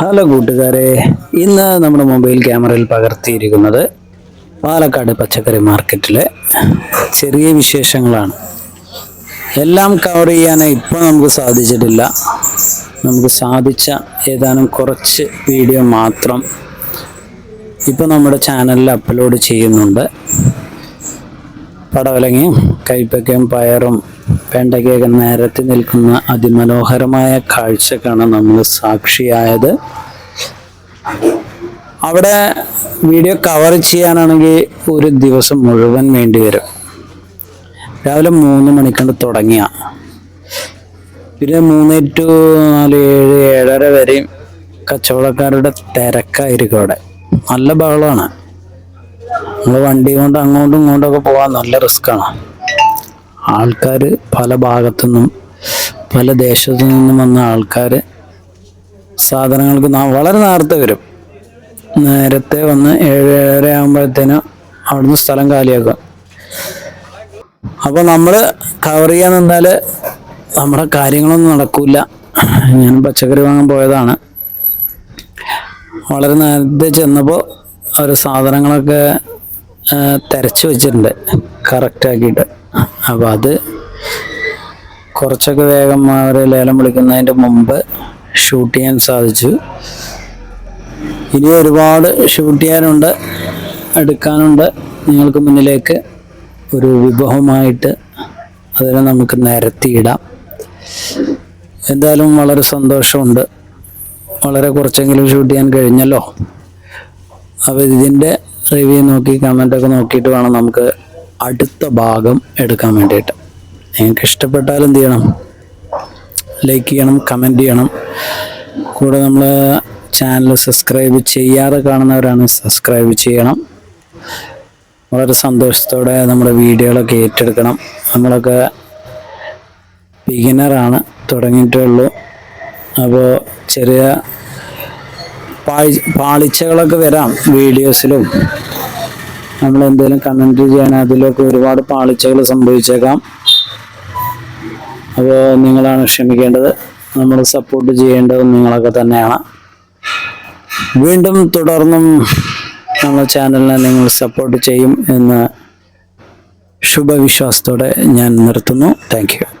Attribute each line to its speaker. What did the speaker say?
Speaker 1: Hello കൂട്ടുകാരെ ഇന്ന് നമ്മുടെ മൊബൈൽ ക്യാമറയിൽ പകർത്തിയിരിക്കുന്നത് പാലക്കാട് പച്ചക്കറി മാർക്കറ്റിലെ ചെറിയ വിശേഷങ്ങളാണ്. എല്ലാം കവർ ചെയ്യാൻ ഇപ്പോൾ നമുക്ക് സാധിച്ചിട്ടില്ല. നമുക്ക് സാധിച്ച ഏതാനും കുറച്ച് വീഡിയോ മാത്രം ഇപ്പോൾ നമ്മുടെ ചാനലിൽ അപ്ലോഡ് ചെയ്യുന്നുണ്ട്. പടവലങ്ങയും കൈപ്പക്കയും പയറും വെണ്ടയ്ക്കൊക്കെ നിരത്തി നിൽക്കുന്ന അതിമനോഹരമായ കാഴ്ചക്കാണ് നമ്മൾ സാക്ഷിയായത്. അവിടെ വീഡിയോ കവർ ചെയ്യാനാണെങ്കിൽ ഒരു ദിവസം മുഴുവൻ വേണ്ടി വരും. രാവിലെ മൂന്ന് മണിക്കണ്ട് തുടങ്ങിയ. പിന്നെ മൂന്ന് ടു നാല് ഏഴ് ഏഴര വരെയും കച്ചവടക്കാരുടെ തിരക്കായിരിക്കും അവിടെ. നല്ല ബഹളമാണ്. നമ്മൾ വണ്ടി കൊണ്ട് അങ്ങോട്ടും ഇങ്ങോട്ടും ഒക്കെ പോകാൻ നല്ല റിസ്ക്കാണ്. ആൾക്കാർ പല ഭാഗത്തുനിന്നും പല ദേശത്തു നിന്നും വന്ന ആൾക്കാർ സാധനങ്ങൾക്ക് വളരെ നേരത്തെ വരും. നേരത്തെ വന്ന് ഏഴ് ഏഴര ആകുമ്പോഴത്തേനും അവിടുന്ന് സ്ഥലം കാലിയാക്കുക. അപ്പോൾ നമ്മൾ കവർ ചെയ്യാൻ നിന്നാൽ നമ്മുടെ കാര്യങ്ങളൊന്നും നടക്കില്ല ഞാൻ പച്ചക്കറി വാങ്ങാൻ പോയതാണ്. വളരെ നേരത്തെ ചെന്നപ്പോൾ അവർ സാധനങ്ങളൊക്കെ തിരച്ചു വെച്ചിട്ടുണ്ട്. കറക്റ്റാക്കിയിട്ട്. അപ്പോൾ അത് കുറച്ചൊക്കെ വേഗം അവർ ലേലം വിളിക്കുന്നതിന്റെ മുമ്പ് ഷൂട്ട് ചെയ്യാൻ സാധിച്ചു. ഇനി ഒരുപാട് ഷൂട്ട് ചെയ്യാനുണ്ട് എടുക്കാനുണ്ട്. നിങ്ങൾക്ക് മുന്നിലേക്ക് ഒരു വിഭവമായിട്ട് അതിനെ നമുക്ക് നിരത്തിയിടാം. എന്തായാലും വളരെ സന്തോഷമുണ്ട്. വളരെ കുറച്ചെങ്കിലും ഷൂട്ട് ചെയ്യാൻ കഴിഞ്ഞല്ലോ. അപ്പോൾ ഇതിന്റെ റിവ്യൂ നോക്കി കമന്റൊക്കെ നോക്കിയിട്ട് വേണം നമുക്ക് അടുത്ത ഭാഗം എടുക്കാൻ വേണ്ടിയിട്ട്. നിങ്ങൾക്ക് ഇഷ്ടപ്പെട്ടാൽ എന്ത് ചെയ്യണം? ലൈക്ക് ചെയ്യണം കമന്റ് ചെയ്യണം. കൂടെ നമ്മൾ ചാനൽ സബ്സ്ക്രൈബ് ചെയ്യാതെ കാണുന്നവരാണ് സബ്സ്ക്രൈബ് ചെയ്യണം. വളരെ സന്തോഷത്തോടെ നമ്മുടെ വീഡിയോകളൊക്കെ ഏറ്റെടുക്കണം. നമ്മളൊക്കെ ബിഗിനറാണ് തുടങ്ങിയിട്ടേ ഉള്ളൂ. അപ്പോൾ ചെറിയ പാളിച്ചകളൊക്കെ വരാം വീഡിയോസിലും. നമ്മൾ എന്തെങ്കിലും കമന്റ് ചെയ്യാൻ അതിലൊക്കെ ഒരുപാട് പാളിച്ചകൾ സംഭവിച്ചേക്കാം. അപ്പോൾ നിങ്ങളാണ് ക്ഷമിക്കേണ്ടത്. നമ്മൾ സപ്പോർട്ട് ചെയ്യേണ്ടത് നിങ്ങളൊക്കെ തന്നെയാണ്. വീണ്ടും തുടർന്നും നമ്മുടെ ചാനലിനെ നിങ്ങൾ സപ്പോർട്ട് ചെയ്യും എന്ന് ശുഭവിശ്വാസത്തോടെ ഞാൻ നിർത്തുന്നു. താങ്ക്